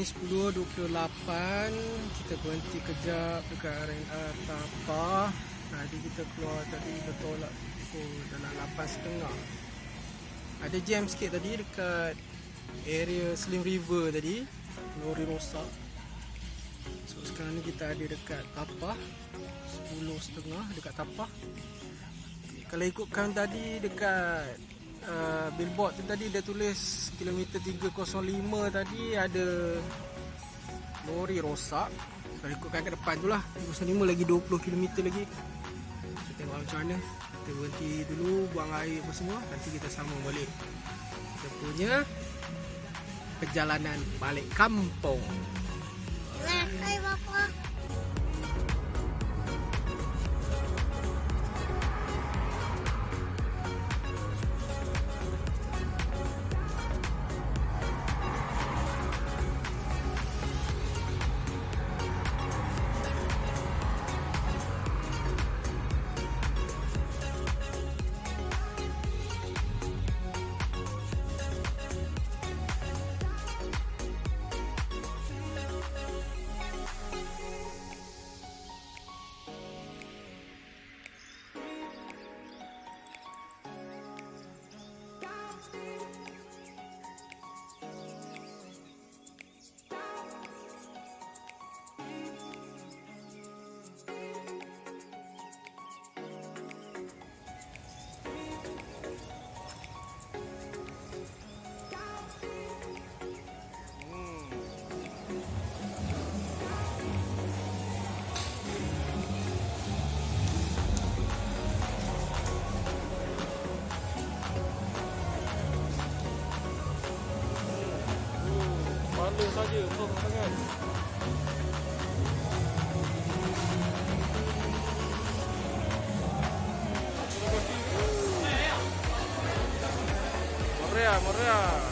ni 10.28 Kita berhenti kejap dekat RNA Tapah Tadi kita keluar tadi kita tolak pukul dalam 8.30 Ada jam sikit tadi dekat area Slim River tadi. Lori rosak. So sekarang ni kita ada dekat Tapah. 10.30 dekat Tapah. Kalau ikutkan tadi dekat uh, billboard tu tadi dia tulis kilometer 305 tadi ada lori rosak. Kalau ikutkan ke depan tu lah 305 lagi 20 km lagi. Kita tengok macam mana. Kita berhenti dulu buang air apa semua nanti kita sambung balik. Kita punya perjalanan balik kampung. Hai bapa. 바닥에 없어서 상해야지. Morea, Morea.